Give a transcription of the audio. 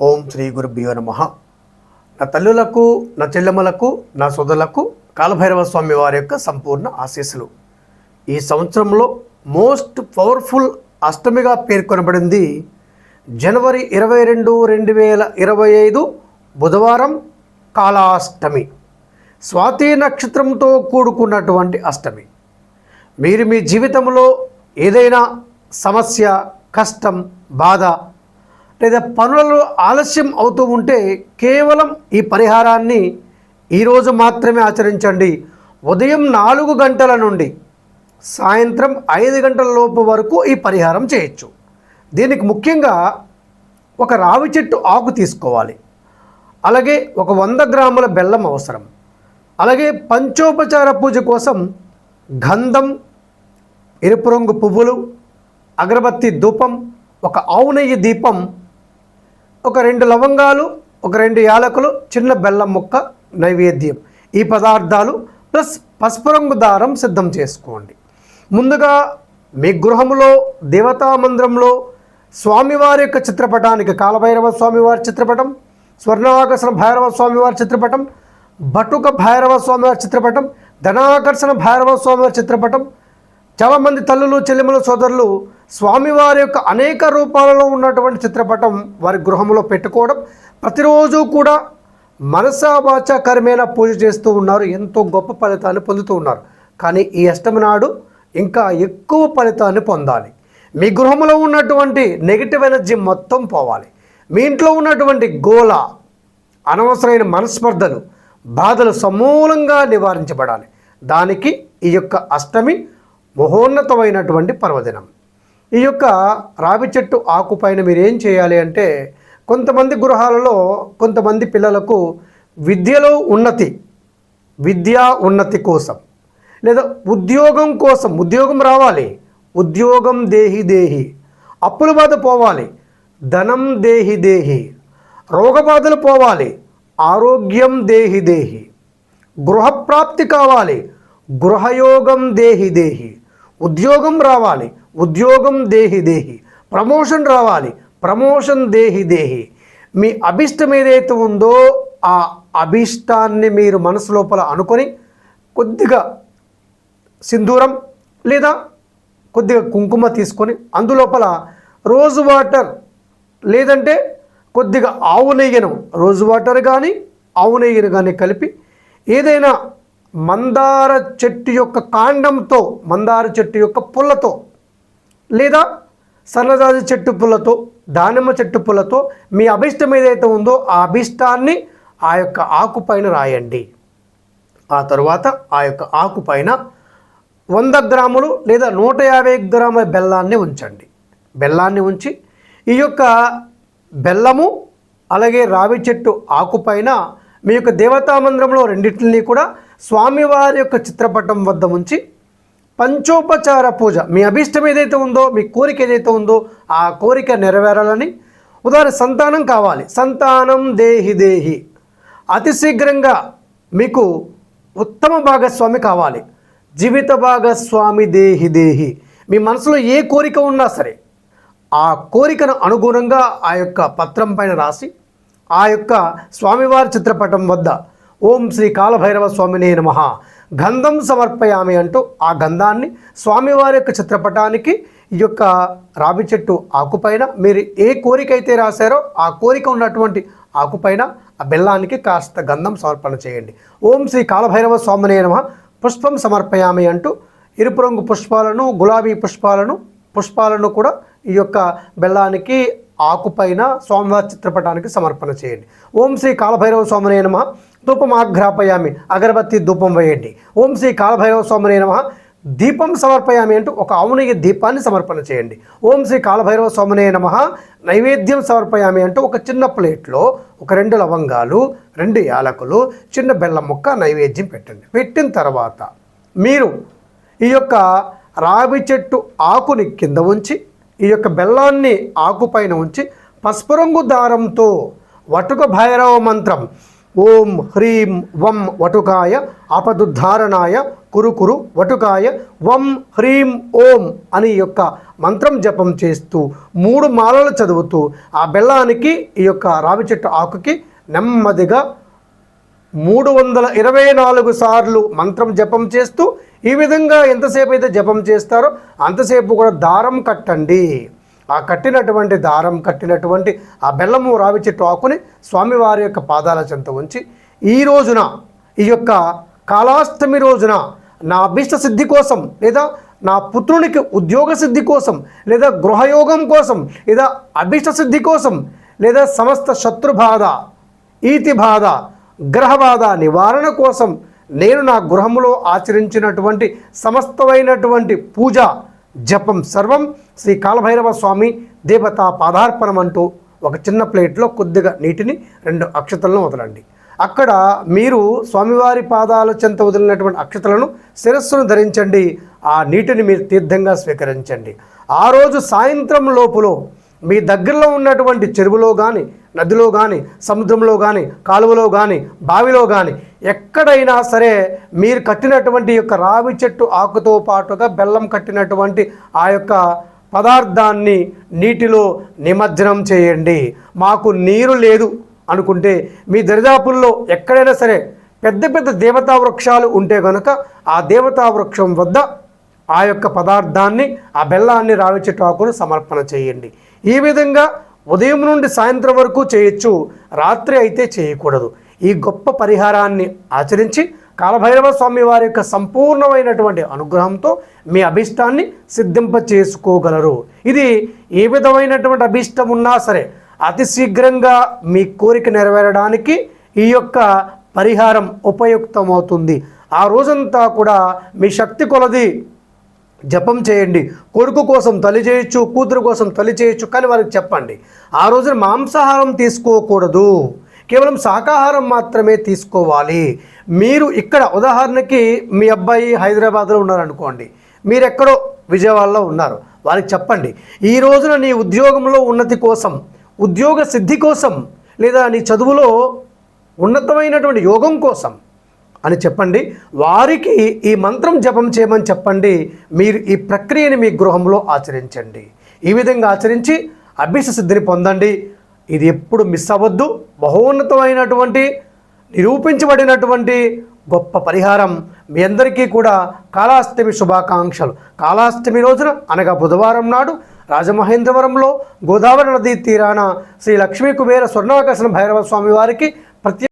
ఓం శ్రీ గురుభ్యో నమ. నా తల్లులకు నా చెల్లెమ్మలకు నా సోదరులకు కాలభైరవ స్వామి వారి యొక్క సంపూర్ణ ఆశీస్సులు. ఈ సంవత్సరంలో మోస్ట్ పవర్ఫుల్ అష్టమిగా పేర్కొనబడింది జనవరి ఇరవై రెండు రెండు వేల ఇరవై ఐదు బుధవారం కాలాష్టమి. స్వాతి నక్షత్రంతో కూడుకున్నటువంటి అష్టమి. మీరు మీ జీవితంలో ఏదైనా సమస్య కష్టం బాధ లేదా పనులలో ఆలస్యం అవుతూ ఉంటే కేవలం ఈ పరిహారాన్ని ఈరోజు మాత్రమే ఆచరించండి. ఉదయం నాలుగు గంటల నుండి సాయంత్రం ఐదు గంటల లోపు వరకు ఈ పరిహారం చేయొచ్చు. దీనికి ముఖ్యంగా ఒక రావి చెట్టు ఆకు తీసుకోవాలి. అలాగే ఒక వంద గ్రాముల బెల్లం అవసరం. అలాగే పంచోపచార పూజ కోసం గంధం ఎరుపు రంగు పువ్వులు అగరబత్తి ధూపం ఒక ఆవు నెయ్యి దీపం ఒక రెండు లవంగాలు ఒక రెండు యాలకులు చిన్న బెల్లం ముక్క నైవేద్యం. ఈ పదార్థాలు ప్లస్ పసుపు రంగు దారం సిద్ధం చేసుకోండి. ముందుగా మీ గృహంలో దేవతా మందిరంలో స్వామివారి యొక్క చిత్రపటానికి కాలభైరవ స్వామివారి చిత్రపటం స్వర్ణాకర్షణ భైరవ స్వామివారి చిత్రపటం బటుక భైరవ స్వామివారి చిత్రపటం ధనాకర్షణ భైరవ స్వామివారి చిత్రపటం చాలామంది తల్లులు చెల్లెములు సోదరులు స్వామివారి యొక్క అనేక రూపాలలో ఉన్నటువంటి చిత్రపటం వారి గృహంలో పెట్టుకోవడం ప్రతిరోజు కూడా మనసా వాచ కర్మేణ పూజ చేస్తూ ఉన్నారు. ఎంతో గొప్ప ఫలితాన్ని పొందుతూ ఉన్నారు. కానీ ఈ అష్టమి నాడు ఇంకా ఎక్కువ ఫలితాన్ని పొందాలి. మీ గృహంలో ఉన్నటువంటి నెగిటివ్ ఎనర్జీ మొత్తం పోవాలి. మీ ఇంట్లో ఉన్నటువంటి గోల అనవసరమైన మనస్పర్ధలు బాధలు సమూలంగా నివారించబడాలి. దానికి ఈ యొక్క అష్టమి మహోన్నతమైనటువంటి పర్వదినం. ఈ యొక్క రావి చెట్టు ఆకుపైన మీరు ఏం చేయాలి అంటే కొంతమంది గృహాలలో కొంతమంది పిల్లలకు విద్యలో ఉన్నతి విద్యా ఉన్నతి కోసం లేదా ఉద్యోగం కోసం ఉద్యోగం రావాలి ఉద్యోగం దేహి దేహి అప్పుల బాధ పోవాలి ధనం దేహి దేహి రోగబాధలు పోవాలి ఆరోగ్యం దేహి దేహి గృహప్రాప్తి కావాలి గృహయోగం దేహి దేహి. ఉద్యోగం రావాలి. ఉద్యోగం దేహి దేహి. ప్రమోషన్ రావాలి. ప్రమోషన్ దేహి దేహి. మీ అభిష్టం ఏదైతే ఉందో ఆ అభిష్టాన్ని మీరు మనసు లోపల అనుకొని కొద్దిగా సింధూరం లేదా కొద్దిగా కుంకుమ తీసుకొని అందులోపల రోజు వాటర్ లేదంటే కొద్దిగా ఆవు నెయ్యను రోజు వాటర్ కానీ ఆవు నెయ్యను కానీ కలిపి ఏదైనా మందార చెట్టు యొక్క కాండంతో మందార చెట్టు యొక్క పుల్లతో లేదా సన్నజాజి చెట్టు పుల్లతో దానిమ్మ చెట్టు పుల్లతో మీ అభిష్టం ఏదైతే ఉందో ఆ అభిష్టాన్ని ఆ యొక్క ఆకుపైన రాయండి. ఆ తరువాత ఆ యొక్క ఆకుపైన వంద గ్రాములు లేదా నూట యాభై గ్రాముల బెల్లాన్ని ఉంచండి. బెల్లాన్ని ఉంచి ఈ యొక్క బెల్లము అలాగే రావి చెట్టు ఆకుపైన మీ యొక్క దేవతా మందిరంలో రెండింటిని కూడా స్వామివారి యొక్క చిత్రపటం వద్ద ఉంచి పంచోపచార పూజ. మీ అభీష్టం ఏదైతే ఉందో మీ కోరిక ఏదైతే ఉందో ఆ కోరిక నెరవేరాలని ఉదాహరణ సంతానం కావాలి. సంతానం దేహి దేహి. అతి శీఘ్రంగా మీకు ఉత్తమ భాగస్వామి కావాలి. జీవిత భాగస్వామి దేహి దేహి. మీ మనసులో ఏ కోరిక ఉన్నా సరే ఆ కోరికను అనుగుణంగా ఆ యొక్క పత్రం పైన రాసి ఆ యొక్క స్వామివారి చిత్రపటం వద్ద ఓం శ్రీ కాలభైరవ స్వామినే నమ. గంధం సమర్పయామి అంటూ ఆ గంధాన్ని స్వామివారి యొక్క చిత్రపటానికి ఈ యొక్క రావి చెట్టు ఆకుపైన మీరు ఏ కోరిక అయితే రాశారో ఆ కోరిక ఉన్నటువంటి ఆకుపైన ఆ బెల్లానికి కాస్త గంధం సమర్పణ చేయండి. ఓం శ్రీ కాలభైరవ స్వామినే నమ. పుష్పం సమర్పయామి అంటూ ఎరుపు రంగు పుష్పాలను గులాబీ పుష్పాలను పుష్పాలను కూడా ఈ యొక్క బెల్లానికి ఆకుపైన స్వామివారి చిత్రపటానికి సమర్పణ చేయండి. ఓం శ్రీ కాలభైరవ స్వామినే నమ. ధూపం ఆఘ్రాపయామి అగరబత్తి ధూపం వేయండి. ఓం శ్రీ కాలభైరవ స్వామినే నమ. దీపం సమర్పయామి అంటూ ఒక ఆవునిగి దీపాన్ని సమర్పణ చేయండి. ఓం శ్రీ కాలభైరవ స్వామినే నమ. నైవేద్యం సమర్పయామి అంటూ ఒక చిన్న ప్లేట్లో ఒక రెండు లవంగాలు రెండు యాలకులు చిన్న బెల్లం ముక్క నైవేద్యం పెట్టండి. పెట్టిన తర్వాత మీరు ఈ యొక్క రావి చెట్టు ఆకుని కింద ఉంచి ఈ యొక్క బెల్లాన్ని ఆకుపైన ఉంచి పసుపు రంగు దారంతో వటుక భైరవ మంత్రం ఓం హ్రీం వం వటుకాయ ఆపదుద్ధారణాయ కురు కురు వటుకాయ వం హ్రీం ఓం అని యొక్క మంత్రం జపం చేస్తూ మూడు మాలలు చదువుతూ ఆ బెల్లానికి ఈ యొక్క రావి చెట్టు ఆకుకి నెమ్మదిగా మూడు వందల ఇరవై నాలుగు సార్లు మంత్రం జపం చేస్తూ ఈ విధంగా ఎంతసేపు అయితే జపం చేస్తారో అంతసేపు కూడా దారం కట్టండి. ఆ కట్టినటువంటి దారం కట్టినటువంటి ఆ బెల్లము రావి చెట్టు ఆకుని స్వామివారి యొక్క పాదాల చెంత ఉంచి ఈ రోజున ఈ యొక్క కాలాష్టమి రోజున నా అభిష్ట సిద్ధి కోసం లేదా నా పుత్రునికి ఉద్యోగ సిద్ధి కోసం లేదా గృహయోగం కోసం లేదా అభిష్ట సిద్ధి కోసం లేదా సమస్త శత్రు బాధ ఈతి బాధ గ్రహ బాధ నివారణ కోసం నేను నా గృహంలో ఆచరించినటువంటి సమస్తమైనటువంటి పూజ జపం సర్వం శ్రీ కాలభైరవ స్వామి దేవతా పాదార్పణం అంటూ ఒక చిన్న ప్లేట్లో కొద్దిగా నీటిని రెండు అక్షతలను వదలండి. అక్కడ మీరు స్వామివారి పాదాల చెంత వదిలినటువంటి అక్షతలను శిరస్సును ధరించండి. ఆ నీటిని మీరు తీర్థంగా స్వీకరించండి. ఆ రోజు సాయంత్రం లోపులో మీ దగ్గరలో ఉన్నటువంటి చెరువులో కానీ నదిలో కానీ సముద్రంలో కానీ కాలువలో కానీ బావిలో కానీ ఎక్కడైనా సరే మీరు కట్టినటువంటి యొక్క రావి చెట్టు ఆకుతో పాటుగా బెల్లం కట్టినటువంటి ఆ యొక్క పదార్థాన్ని నీటిలో నిమజ్జనం చేయండి. మాకు నీరు లేదు అనుకుంటే మీ దరిదాపుల్లో ఎక్కడైనా సరే పెద్ద పెద్ద దేవతా వృక్షాలు ఉంటే కనుక ఆ దేవతా వృక్షం వద్ద ఆ యొక్క పదార్థాన్ని ఆ బెల్లాన్ని రావి చెట్టు సమర్పణ చేయండి. ఈ విధంగా ఉదయం నుండి సాయంత్రం వరకు చేయొచ్చు. రాత్రి అయితే చేయకూడదు. ఈ గొప్ప పరిహారాన్ని ఆచరించి కాలభైరవ స్వామి వారి యొక్క సంపూర్ణమైనటువంటి అనుగ్రహంతో మీ అభిష్టాన్ని సిద్ధింప చేసుకోగలరు ఇది ఏ విధమైనటువంటి అభిష్టం ఉన్నా సరే అతి శీఘ్రంగా మీ కోరిక నెరవేరడానికి ఈ యొక్క పరిహారం ఉపయుక్తమవుతుంది. ఆ రోజంతా కూడా మీ శక్తి కొలది జపం చేయండి. కొడుకు కోసం తల్లి చేయొచ్చు కూతురు కోసం తల్లి చేయొచ్చు కానీ వారికి చెప్పండి. ఆ రోజున మాంసాహారం తీసుకోకూడదు. కేవలం శాకాహారం మాత్రమే తీసుకోవాలి. మీరు ఇక్కడ ఉదాహరణకి మీ అబ్బాయి హైదరాబాద్లో ఉన్నారనుకోండి. మీరెక్కడో విజయవాడలో ఉన్నారు. వారికి చెప్పండి. ఈ రోజున నీ ఉద్యోగంలో ఉన్నతి కోసం ఉద్యోగ సిద్ధి కోసం లేదా నీ చదువులో ఉన్నతమైనటువంటి యోగం కోసం అని చెప్పండి. వారికి ఈ మంత్రం జపం చేయమని చెప్పండి. మీరు ఈ ప్రక్రియని మీ గృహంలో ఆచరించండి. ఈ విధంగా ఆచరించి అభ్యస సిద్ధిని పొందండి. ఇది ఎప్పుడు మిస్ అవ్వద్దు. బహోన్నతమైనటువంటి నిరూపించబడినటువంటి గొప్ప పరిహారం. మీ అందరికీ కూడా కాళాష్టమి శుభాకాంక్షలు. కాళాష్టమి రోజున అనగా బుధవారం నాడు రాజమహేంద్రవరంలో గోదావరి నదీ తీరాన శ్రీ లక్ష్మీ కుబేర స్వర్ణాకర్షణ భైరవ స్వామి వారికి ప్రత్యేక